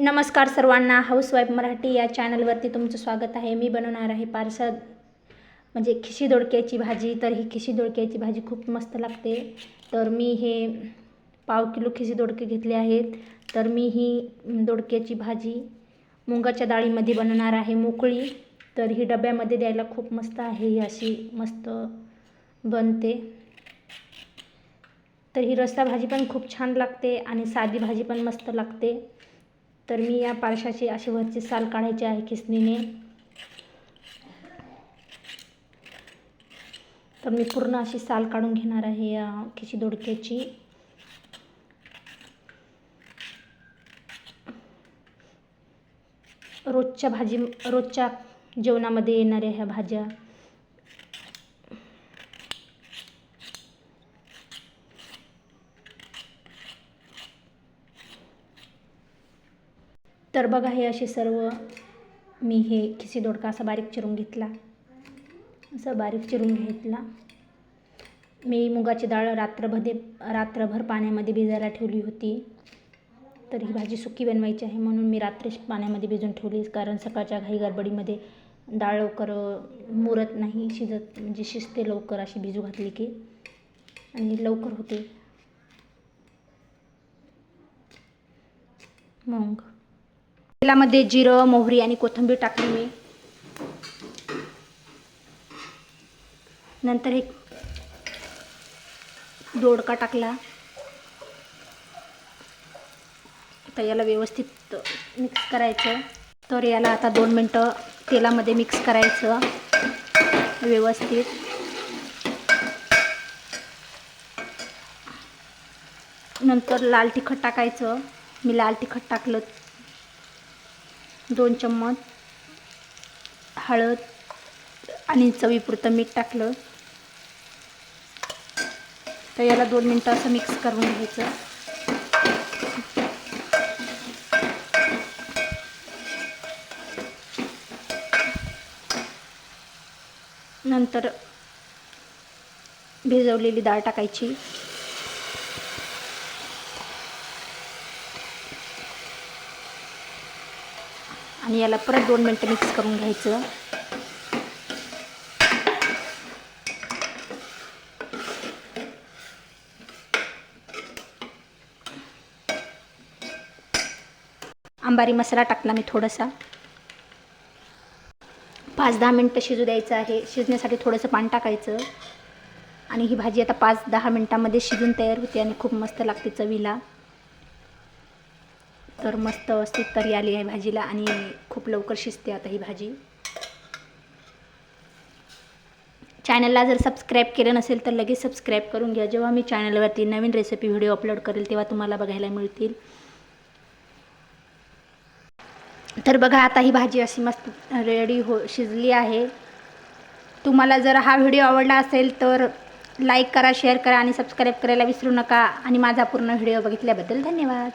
नमस्कार सर्वांना. हाऊसवाईफ मराठी या चॅनलवरती तुमचं स्वागत आहे. मी बनवणार आहे पार्सल म्हणजे खिशी दोडक्याची भाजी. तर ही खिशी दोडक्याची भाजी खूप मस्त लागते. तर मी हे पाव किलो खिशी दोडके घेतले आहेत. तर मी ही दोडक्याची भाजी मुगाच्या डाळीमध्ये बनवणार आहे मोकळी. तर ही डब्यामध्ये द्यायला खूप मस्त आहे. ही अशी मस्त बनते. तर ही रस्सा भाजी पण खूप छान लागते आणि साधी भाजी पण मस्त लागते. तर मी या पारशाची अशी वरची साल काढायची आहे किसनीने. तर मी पूर्ण अशी साल काढून घेणार आहे या खिशी दोडक्याची. रोजच्या भाजी रोजच्या जेवणामध्ये येणाऱ्या ह्या भाज्या. तर बघा हे असे सर्व मी हे खिसी दोडका असा बारीक चिरून घेतला. असं बारीक चिरून घेतला. मी मुगाची डाळ रात्रभदे रात्रभर पाण्यामध्ये भिजायला ठेवली होती. तर ही भाजी सुकी बनवायची आहे म्हणून मी रात्रीच पाण्यामध्ये भिजून ठेवली. कारण सकाळच्या घाई गडबडीमध्ये डाळ लवकर मुरत नाही शिजत म्हणजे शिजते लवकर अशी भिजू घातली की. आणि लवकर होते. मग तेलामध्ये जिरं मोहरी आणि कोथिंबीर टाकली मी. नंतर एक दोडका टाकला. आता याला व्यवस्थित मिक्स करायचं. तर याला आता दोन मिनटं तेलामध्ये मिक्स करायचं. व्यवस्थित. नंतर लाल तिखट टाकायचं. मी लाल तिखट टाकलं दोन चम्मच हळद आणि चवीपुरतं मीठ टाकलं. तर याला दोन मिनटं असं मिक्स करून घ्यायचं. नंतर भिजवलेली डाळ टाकायची. आणि याला परत दोन मिनटं मिक्स करून घ्यायचं. आंबारी मसाला टाकला मी थोडासा. पाच दहा मिनटं शिजू द्यायचं आहे. शिजण्यासाठी थोडंसं पाणी टाकायचं. आणि ही भाजी आता पाच दहा मिनटामध्ये शिजून तयार होते आणि खूप मस्त लागते चवीला. तर मस्त व्यवस्थित तरी आली आहे भाजीला आणि खूप लवकर शिजते आता ही भाजी. चॅनलला जर सबस्क्राईब केलं नसेल तर लगेच सबस्क्राईब करून घ्या. जेव्हा मी चॅनलवरती नवीन रेसिपी व्हिडिओ अपलोड करेल तेव्हा तुम्हाला बघायला मिळतील. तर बघा आता ही भाजी अशी मस्त रेडी हो शिजली आहे. तुम्हाला जर हा व्हिडिओ आवडला असेल तर लाईक करा शेअर करा आणि सबस्क्राईब करायला विसरू नका. आणि माझा पूर्ण व्हिडिओ बघितल्याबद्दल धन्यवाद.